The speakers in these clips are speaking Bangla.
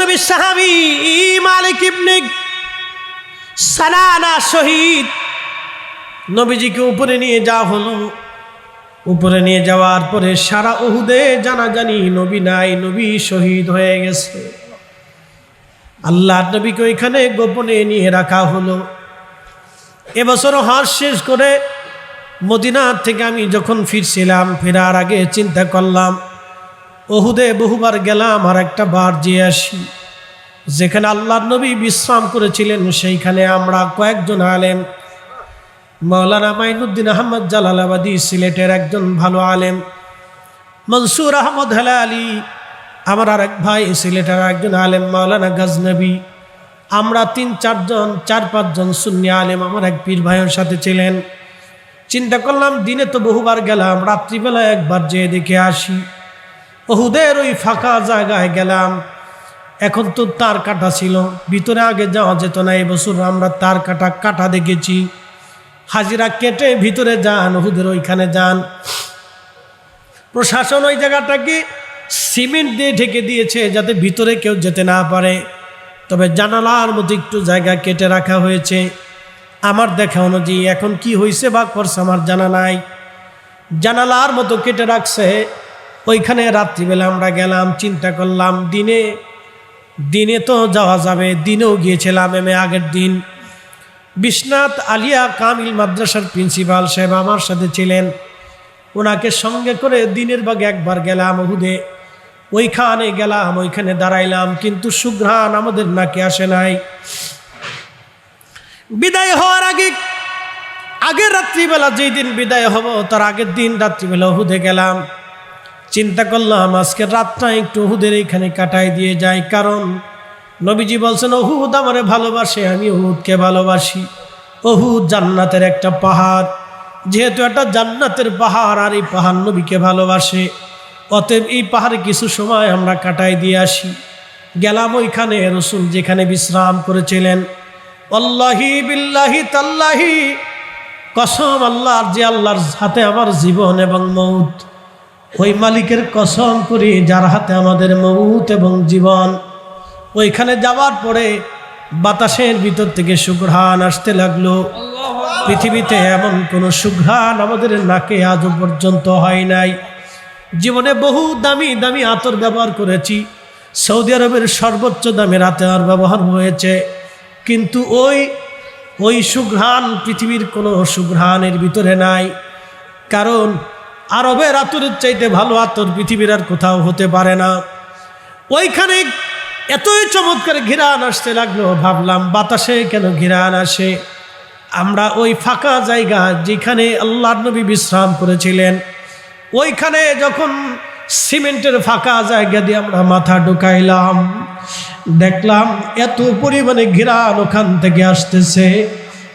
নবী সাহাবি, মালিক ইবনে সানানা শহীদ। নবীজিকে উপরে নিয়ে যাওয়া হলো। উপরে নিয়ে যাওয়ার পরে সারা ওহুদে জানা জানি নবী নাই, নবী শহীদ হয়ে গেছে। আল্লাহ নবীকে ওইখানে গোপনে নিয়ে রাখা হলো। এবছর হাস শেষ করে মদিনার থেকে আমি যখন ফিরছিলাম, ফেরার আগে চিন্তা করলাম ওহুদে বহুবার গেলাম আর একটা বার যেয়ে আসি। যেখানে আল্লাহ নবী বিশ্রাম করেছিলেন, সেইখানে আমরা কয়েকজন আলেম মৌলানা মাইনুদ্দিন আহমদ জালালাবাদী সিলেটের একজন ভালো আলেম, মনসুর আহমদ হেলা আলী আমার আর এক ভাই সিলেটের একজন আলেম, মাওলানা গজনবী। আমরা তিন, চারজন, চার, পাঁচজন শূন্য আলেম আমার এক পীর ভাইয়ের সাথে ছিলেন। চিন্তা করলাম, দিনে তো বহুবার গেলাম রাত্রিবেলা একবার যেয়ে দেখে আসি। ওহুদের ওই ফাঁকা জায়গায় গেলাম। এখন তো তার কাটা ছিল। ভিতরে আগে যাওয়া যেত না এবছর আমরা তার কাটা কাটা দেখেছি। হাজিরা কেটে ভিতরে যান, ওহুদের ওইখানে যান। প্রশাসন ওই জায়গাটাকে সিমেন্ট দিয়ে ঢেকে দিয়েছে যাতে ভিতরে কেউ যেতে না পারে। তবে জানালার মধ্যে একটু জায়গা কেটে রাখা হয়েছে। আমার দেখা অনুযায়ী এখন কি হয়েছে বা করছে আমার জানা নাই। জানালার মতো কেটে রাখছে। ওইখানে রাত্রিবেলা আমরা গেলাম, চিন্তা করলাম, দিনে দিনে তো যাওয়া যাবে, দিনেও গিয়েছিলাম এমে আগের দিন। বিশ্বনাথ আলিয়া কামিল মাদ্রাসার প্রিন্সিপাল সাহেব আমার সাথে ছিলেন। ওনাকে সঙ্গে করে দিনের বাগে একবার গেলাম হুদে ওইখানে গেলাম, ওইখানে দাঁড়াইলাম, কিন্তু সুঘ্রাণ আমাদের নাকে আসে নাই। বিদায় হওয়ার আগে, আগের রাত্রিবেলা যেই দিন বিদায় হব, তার আগের দিন রাত্রিবেলা হুদে গেলাম। চিন্তা করলাম, আজকে রাতটা একটু হুদের এইখানে কাটাই দিয়ে যাই, কারণ নবীজি বলছেন ওহুদ আমারে ভালোবাসে, আমি ওহুদকে ভালোবাসি। ওহুদ জান্নাতের একটা পাহাড়। যেহেতু একটা জান্নাতের পাহাড়, আর এই পাহাড় নবীকে ভালোবাসে, অতএব এই পাহাড়ে কিছু সময় আমরা কাটাই দিয়ে আসি। গেলাম ওইখানে, রসুল যেখানে বিশ্রাম করেছিলেন অল্লাহি বিল্লাহি তাল্লাহি, কসম আল্লাহর যে আল্লাহর হাতে আমার জীবন এবং মৌত। ওই মালিকের কসম করি, যার হাতে আমাদের মৌত এবং জীবন। ওইখানে যাওয়ার পরে বাতাসের ভিতর থেকে সুঘ্রাণ আসতে লাগল। পৃথিবীতে এমন কোনো সুঘ্রাণ আমাদের নাকে আজও পর্যন্ত হয় নাই। জীবনে বহু দামি দামি আতর ব্যবহার করেছি। সৌদি আরবের সর্বোচ্চ দামের আতর ব্যবহার হয়েছে। কিন্তু ওই ওই সুঘ্রাণ পৃথিবীর কোনো সুঘ্রাণের ভিতরে নাই। কারণ আরবের আতরের চাইতে ভালো আতর পৃথিবীর আর কোথাও হতে পারে না। ওইখানে এতই চমৎকার ঘিরান আসতে লাগল, ভাবলাম বাতাসে কেন ঘিরান আসে? আমরা ওই ফাঁকা জায়গা যেখানে আল্লাহ নবী বিশ্রাম করেছিলেন, ওইখানে যখন সিমেন্টের ফাঁকা জায়গা দিয়ে আমরা মাথা ঢুকাইলাম, দেখলাম এত পরিমাণে ঘিরান ওখান থেকে আসতেছে,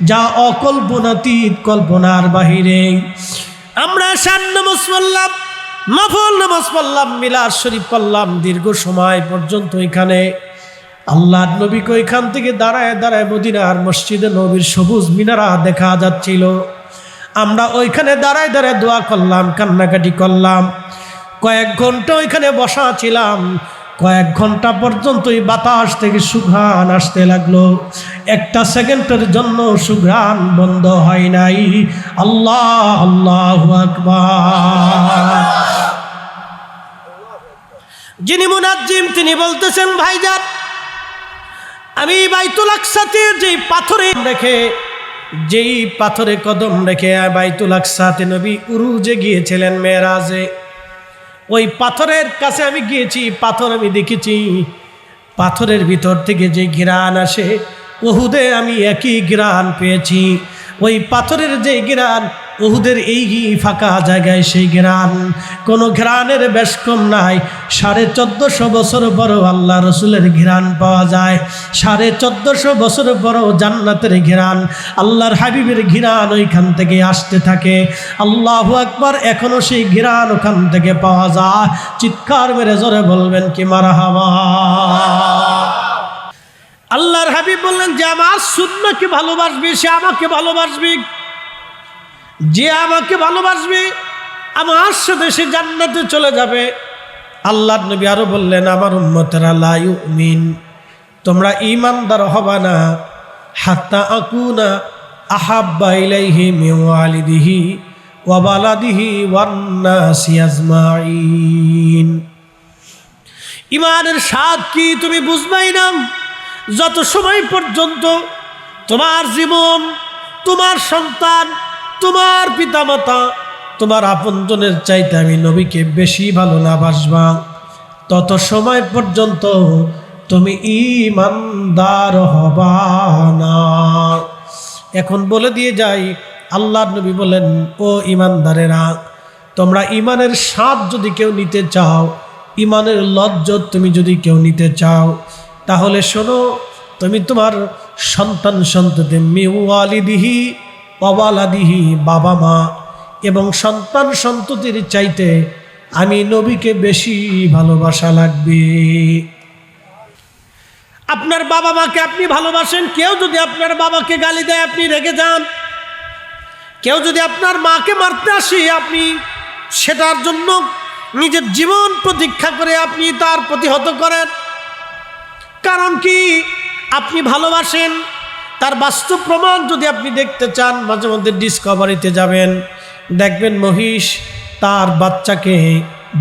যা অকল্পনাতীত কল্পনার বাহিরে। আমরা সান নামাজ পড়লাম নফল নামাজ পড়লাম মিলার শরীফ পড়লাম, দীর্ঘ সময় পর্যন্ত এখানে। আল্লাহ নবীকে ওইখান থেকে দাঁড়ায় দাঁড়ায় মদিনার মসজিদে নবীর সবুজ মিনারা দেখা যাচ্ছিল। আমরা ওইখানে দাঁড়ায় দাঁড়ায় দোয়া করলাম, কান্নাকাটি করলাম। কয়েক ঘণ্টা ওইখানে বসা ছিলাম। কয়েক ঘণ্টা পর্যন্ত এই বাতাস থেকে সুঘ্রাণ আসতে লাগল। একটা সেকেন্ডের জন্য সুঘ্রাণ বন্ধ হয় নাই। আল্লাহ আল্লাহ যিনি মুনাজ্জিম, তিনি বলতেছেন, ভাইজান, আমি বাইতুল আকসাতে যেই পাথরে রেখে, যেই পাথরে কদম রেখে বাইতুল আকসাতে নবী উরুজে গিয়েছিলেন মেয়েরাজে ওই পাথরের কাছে আমি গিয়েছি, পাথর আমি দেখেছি। পাথরের ভিতর থেকে যে ঘিরান আসে, ওহুদে আমি একই ঘিরান পেয়েছি। ওই পাথরের যে ঘিরান ওহুদের এই ফাঁকা জায়গায় সেই ঘেরান। কোনো ঘেরানের বেশ কম নাই। সাড়ে চোদ্দোশো বছর পরও আল্লাহ রসুলের ঘেরান পাওয়া যায়। সাড়ে চোদ্দোশো বছর পরও জান্নাতের ঘেরান। আল্লাহর হাবিবের ঘিরান ওইখান থেকে আসতে থাকে। আল্লাহ আকবার, এখনও সেই ঘিরান ওখান থেকে পাওয়া যায়। চিৎকার মেরে জোরে বলবেন, কি মারা হাওয়া আল্লাহর হাবিব বললেন, যে আমার শূন্যকে ভালোবাসবে, সে আমাকে ভালোবাসবে। যে আমাকে ভালোবাসবে, আমার সাথে সে জান্নাতে চলে যাবে। আল্লাহ নবী আরও বললেন, আমার উম্মতেরা লাইউ মিন তোমরা ইমানদার হবা না। হাত্তা আকুনা আহাব্বা ইলাইহি মিন ওয়ালিদিহি ওয়া বালাদিহি ওয়ান নাসি আজমাইন ইমানের স্বাদ কি তুমি বুঝবাই না? যত সময় পর্যন্ত তোমার জীবন, তোমার সন্তান তোমার পিতামাতা, তোমার আপনজনের চাইতে আমি নবীকে বেশি ভালো না বাসবা। তত সময় পর্যন্ত তুমি ইমানদার হবা না। এখন বলে দিয়ে যাই আল্লাহ নবী বলেন, ও ইমানদারেরা তোমরা ইমানের স্বাদ যদি কেউ নিতে চাও ইমানের লজ্জত তুমি যদি কেউ নিতে চাও, তাহলে শোনো, তুমি তোমার সন্তান সন্ততি মিওয়ালিদিহি অবালাদিহি বাবা মা এবং সন্তান সন্ততির চাইতে আমি নবীকে বেশি ভালোবাসা লাগবে। আপনার বাবা মাকে আপনি ভালোবাসেন, কেউ যদি আপনার বাবাকে গালি দেয়, আপনি রেগে যান। কেউ যদি আপনার মাকে মারতে আসে, আপনি সেটার জন্য নিজের জীবন প্রতীক্ষা করে আপনি তার প্রতিহত করেন। কারণ কি? আপনি ভালোবাসেন তার বাস্তব প্রমাণ যদি আপনি দেখতে চান, মাঝে মধ্যে ডিসকভারিতে যাবেন। দেখবেন মহিষ তার বাচ্চাকে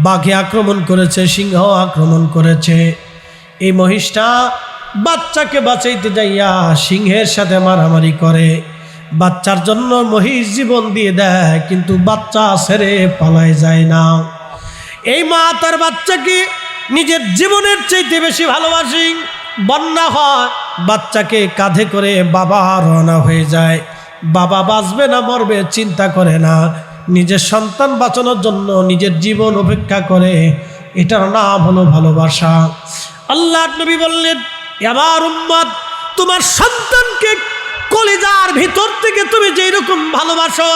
বাঘে আক্রমণ করেছে, সিংহ আক্রমণ করেছে। এই মহিষটা বাচ্চাকে বাঁচাইতে যাইয়া সিংহের সাথে মারামারি করে। বাচ্চার জন্য মহিষ জীবন দিয়ে দেয়, কিন্তু বাচ্চা সেরে পালায় যায় না। এই মা তার বাচ্চাকে নিজের জীবনের চাইতে বেশি ভালোবাসি, বন্যা হয় বাচ্চাকে কাঁধে করে বাবা রওনা হয়ে যায়। বাবা বাঁচবে না, মরবে, চিন্তা করে না। নিজের সন্তান বাঁচানোর জন্য নিজের জীবন অপেক্ষা করে। এটার নাম হলো ভালোবাসা। আল্লাহ নবী বললেন আমার উম্মত, তোমার সন্তানকে কলিজার ভিতর থেকে তুমি যেই রকম ভালোবাসো,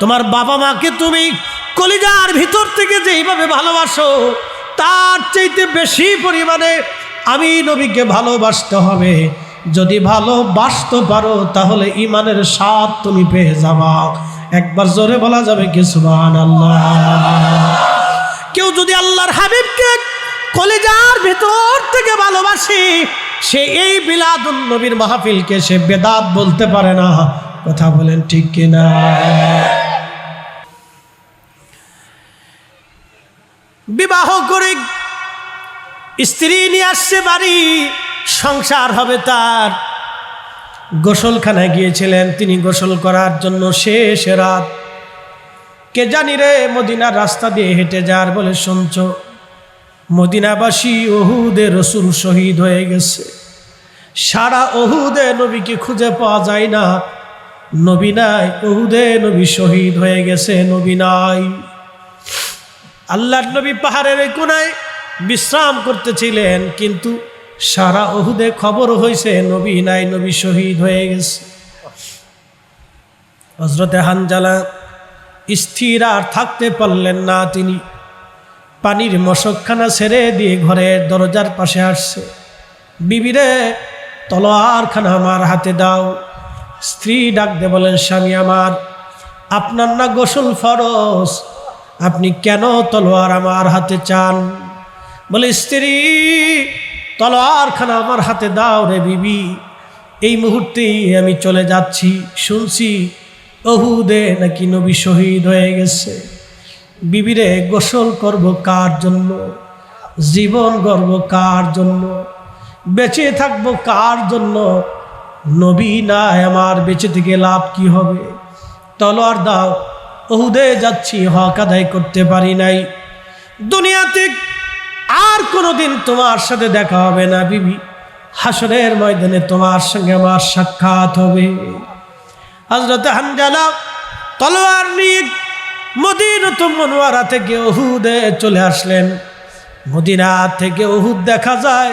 তোমার বাবা মাকে তুমি কলিজার ভিতর থেকে যেইভাবে ভালোবাসো, তার চাইতে বেশি পরিমাণে আমি নবীকে ভালোবাসতে হবে। যদি ভালোবাসতে পারো, তাহলে ইমানের স্বাদ তুমি পেয়ে যাবা। একবার জোরে বলা যাবে কি সুবান আল্লাহ কেউ যদি আল্লাহর হাবিবকে কলেজার ভিতর থেকে ভালোবাসে, সে এই বিলাদুন নবীর মাহফিলকে সে বেদাত বলতে পারে না। কথা বলেন ঠিক কিনা? বিবাহ করে স্ত্রী নিয়ে আসছে বাড়ি, সংসার হবে তার। গোসলখানায় গিয়েছিলেন, তিনি গোসল করার জন্য শেষ রাত। কে জানি রে মদিনার রাস্তা দিয়ে হেঁটে যার বলে শুনছ, মদিনাবাসী ওহুদে রসুল শহীদ হয়ে গেছে। সারা ওহুদে নবীকে খুঁজে পাওয়া যায় না। নবী নাই, ওহুদে নবী শহীদ হয়ে গেছে, নবী নাই। আল্লাহর নবী পাহাড়ের কোনায় বিশ্রাম করতেছিলেন, কিন্তু সারা অহুদে খবর হয়েছে নবী নাই, নবী শহীদ হয়ে গেছে। হজরতে হানজালা স্থির আর থাকতে পারলেন না, তিনি পানির মশকখানা ছেড়ে দিয়ে ঘরের দরজার পাশে আসছে। বিবিরে তলোয়ারখানা আমার হাতে দাও। স্ত্রী ডাকতে বলেন, স্বামী আমার, আপনার না গোসল ফরস আপনি কেন তলোয়ার আমার হাতে চান? বলে, স্ত্রী, তলোয়ারখানা আমার হাতে দাও রে বিবি। এই মুহূর্তেই আমি চলে যাচ্ছি, শুনছি অহুদে নাকি নবী শহীদ হয়ে গেছে। বিবিরে গোসল করব কার জন্য? জীবন গর্ব কার জন্য? বেঁচে থাকব কার জন্য? নবী না আমার, বেঁচে থেকে লাভ কি হবে? তলোয়ার দাও ওহুদে যাচ্ছি, হক আদায় করতে পারি নাই। দুনিয়াতে কোনোদিন তোমার সাথে দেখা হবে না, বিবি। হাসরের ময়দানে তোমার সঙ্গে আমার সাক্ষাৎ হবে। হজরত হানজালা তলোয়ার নিয়ে মদিনত মনোয়ারা থেকে ওহুদে চলে আসলেন। মদিনা থেকে ওহুদ দেখা যায়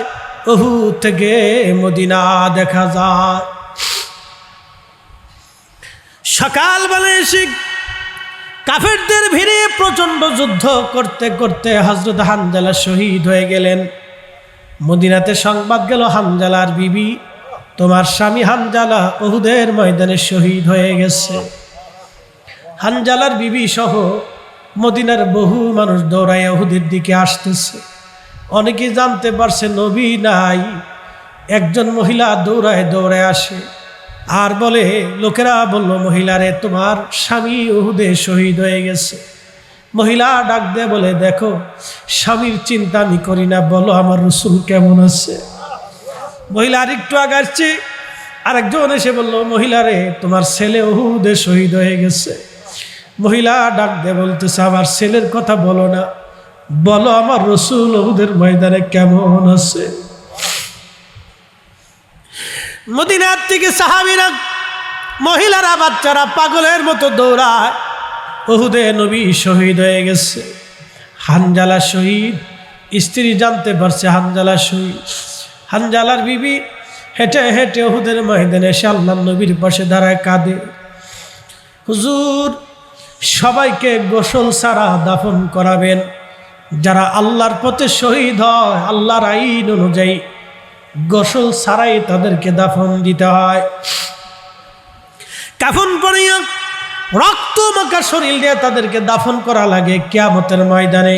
ওহুদ থেকে মদিনা দেখা যায়। সকালবেলা এসে কাফেরদের ভিড়ে প্রচণ্ড যুদ্ধ করতে করতে হজরত হানজালা শহীদ হয়ে গেলেন। মদিনাতে সংবাদ গেল, হানজালার বিবি, তোমার স্বামী হানজালা ওহুদের ময়দানে শহীদ হয়ে গেছে। হানজালার বিবি সহ মদিনার বহু মানুষ দৌড়ায় ওহুদের দিকে আসতেছে। অনেকে জানতে পারছে, নবী নাই, একজন মহিলা দৌড়ায় দৌড়ায় আসে। আর বলে, লোকেরা বলল, মহিলারে, তোমার স্বামী ওহুদে শহীদ হয়ে গেছে। মহিলা ডাক দিয়ে বলে, দেখো, স্বামীর চিন্তা আমি করি না, বলো আমার রসুল কেমন আছে? মহিলা আর একটু আগাচ্ছে আরেকজন এসে বলল, মহিলারে, তোমার ছেলে ওহুদে শহীদ হয়ে গেছে। মহিলা ডাক দিয়ে বলতেছে, আমার ছেলের কথা বলো না, বলো আমার রসুল ওহুদের ময়দানে কেমন আছে? মদিনার থেকে সাহাবিরা, মহিলারা, বাচ্চারা পাগলের মতো দৌড়ায়। ওহুদে নবী শহীদ হয়ে গেছে। হানজালা শহীদ। স্ত্রী জানতে পারছে হানজালা শহীদ। হানজালার বিবি হেঁটে হেঁটে ওহুদের ময়দানে এসে আল্লাহ নবীর পাশে দাঁড়ায় কাঁদে। হুজুর, সবাইকে গোসল ছাড়া দাফন করাবেন। যারা আল্লাহর পথে শহীদ হয়, আল্লাহর আইন অনুযায়ী গোসল ছাড়াই তাদেরকে দাফন দিতে হয়। কাফন পরিয়া, রক্ত মাখা শরীর দিয়ে তাদেরকে দাফন করা লাগে কেয়ামতের ময়দানে।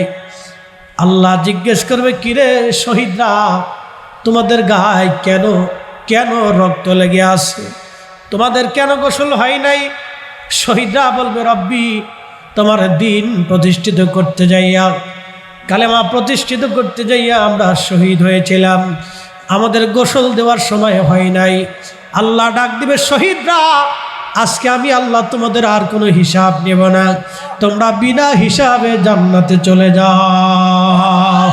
আল্লাহ জিজ্ঞেস করবে, কিরে শহীদরা, তোমাদের গায়ে কেন কেন রক্ত লেগে আছে? তোমাদের কেন গোসল হয় নাই? শহীদরা বলবে, রব্বি, তোমার দিন প্রতিষ্ঠিত করতে যাইয়া, কালেমা প্রতিষ্ঠিত করতে যাইয়া আমরা শহীদ হয়েছিলাম। আমাদের গোসল দেওয়ার সময় হয় নাই। আল্লাহ ডাক দিবে, শহীদরা, আজকে আমি আল্লাহ তোমাদের আর কোনো হিসাব নেব না। তোমরা বিনা হিসাবে জান্নাতে চলে যাও।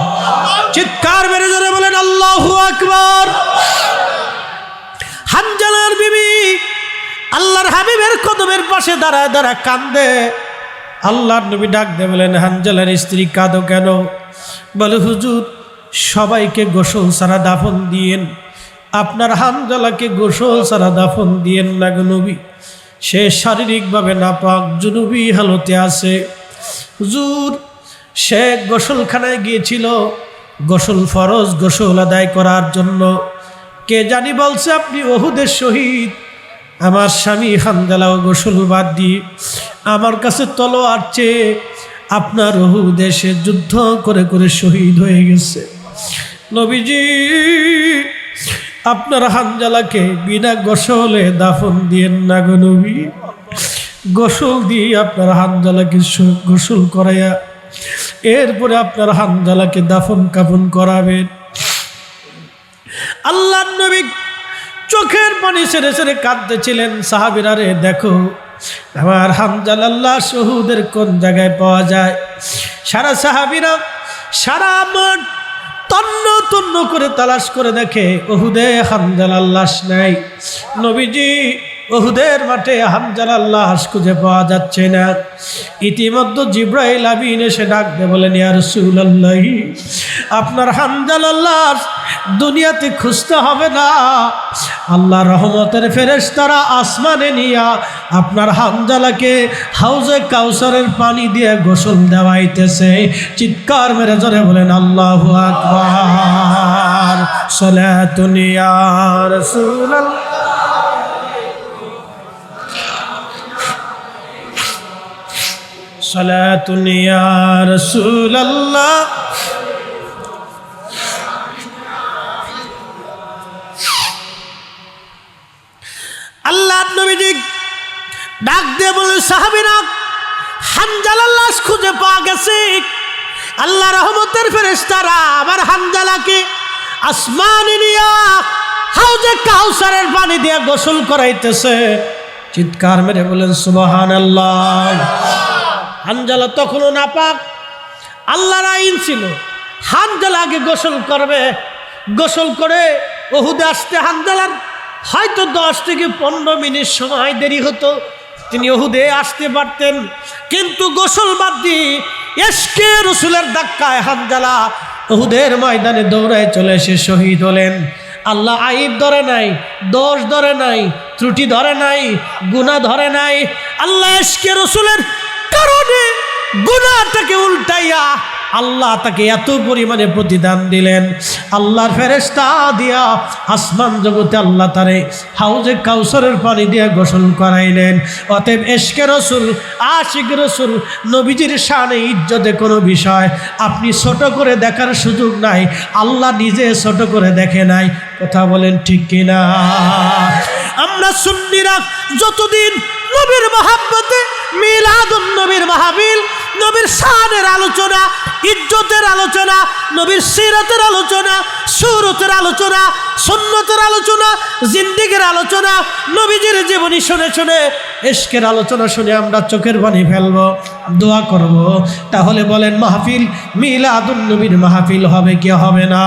চিৎকার মেরে জোরে বলেন, আল্লাহ আকবর! হানজালার বিবি আল্লাহর হাবিবের কদমের পাশে দাঁড়ায় দাঁড়ায় কান্দে। আল্লাহর নবী ডাক দে বলেন, হানজালার স্ত্রী কাঁদো কেন? বলে, হুজুর সবাইকে গোসল সারা দাফন দিয়েন। আপনার হানজালাকে গোসল সারা দাফন দিয়েন না নবী। সে শারীরিকভাবে নাপাক জুনুবি হালতে আছে। হুজুর, সে গোসলখানায় গিয়েছিল গোসল ফরজ গোসল আদায় করার জন্য। কে জানি বলছে, আপনি ওহুদের শহীদ। আমার স্বামী হানজালাও গোসল বাদ দিয়ে আমার কাছে তলোয়ার চেয়ে আপনার ওহু দেশে যুদ্ধ করে করে শহীদ হয়ে গেছে। নবীজি, আপনার হানজালাকে বিনা গোসলে দাফন দিয়েন না গো নবী। গোসল দিয়ে আপনার হানজালাকে গোসল করাইয়া এরপরে আপনার হানজালাকে দাফন কাফন করাবেন। আল্লাহ নবী চোখের পানি সেরে সেরে কাঁদতেছিলেন, সাহাবিরা রে দেখো, আমার হামজাল আল্লাহ শহুদের কোন জায়গায় পাওয়া যায়? সারা সাহাবিরা সারা মাঠ তন্ন তন্ন করে তালাশ করে দেখে ওহুদে হামজাল আল্লাহ নাই। নবীজি ওহুদের মাঠে হামজাল আল্লাহ হাস খুঁজে পাওয়া যাচ্ছে না। ইতিমধ্যে জিব্রাইল আমিন এসে ডাকতে বলেন, ইয়া রাসূলুল্লাহি, আপনার হামজাল আল্লাহ দুনিয়াতে খুঁজতে হবে না। আল্লাহ রহমতের ফেরেশতারা আসমানে নিয়া আপনার হামজালাকে হাউজে কাউসারের পানি দিয়ে গোসল দেওয়াইতেছে। চিৎকার মেরে জোরে বলেন, আল্লাহ আকবার, সালাতুন ইয়া সালাতুন ইয়া আল্লাহ নবীজি ডাক দিয়ে বলে সাহাবিরা হানজালার লাশ খুঁজে পাওয়া গেছে। আল্লাহ রহমতের ফেরেশতারা, আমার হানজালাকে আসমানে নিয়া হাউজে কাউসারের পানি দিয়ে গোসল করাইতেছে। চিৎকার মেরে বলেন সুবাহান আল্লাহ হানজালা তখনও না পাক আল্লাহর আইন ছিল, হানজালা আগে গোসল করবে। গোসল করে ওহুদে আসতে হানজালার হয়তো দশ থেকে পনেরো মিনিট সময় দেরি হতো। তিনি ওহুদে আসতে পারতেন, কিন্তু গোসল বাদ দিয়ে এসকে রসুলের ধাক্কায় হানজালা ওহুদের ময়দানে দৌড়ায় চলে এসে শহীদ হলেন। আল্লাহ আইব ধরে নাই, দোষ ধরে নাই, ত্রুটি ধরে নাই গুণা ধরে নাই। আল্লাহ এসকে রসুলের কারণে গুণাটাকে উল্টাইয়া আল্লাহ তাকে এত পরিমাণে প্রতিদান দিলেন। আল্লাহর ফেরেস্তা দিয়া আসমান জগতে আল্লাহ তারে হাউজে কাউসরের পানি দিয়া গোসল করাইলেন। অতএব এশকে রসুল, আশিক রসুল, নবীজির শানে ইজ্জতে কোনো বিষয় আপনি ছোট করে দেখার সুযোগ নাই, আল্লাহ নিজে ছোট করে দেখে নাই। কথা বলেন ঠিক কিনা? আমরা সুন্নিরা যতদিন নবীর মহাব্বতে, মিলাদুন নবীর মাহাবিল, নবীর শানের আলোচনা, ইজ্জতের আলোচনা, নবীর সিরাতের আলোচনা, সুরতের আলোচনা, সুন্নতের আলোচনা, জিন্দিগির আলোচনা, নবীজির জীবনী শুনে শুনে, এশকের আলোচনা শুনে আমরা চোখের পানি ফেলব, দোয়া করব। তাহলে বলেন, মাহফিল, মিলাদুন নবীর মাহফিল হবে কি হবে না?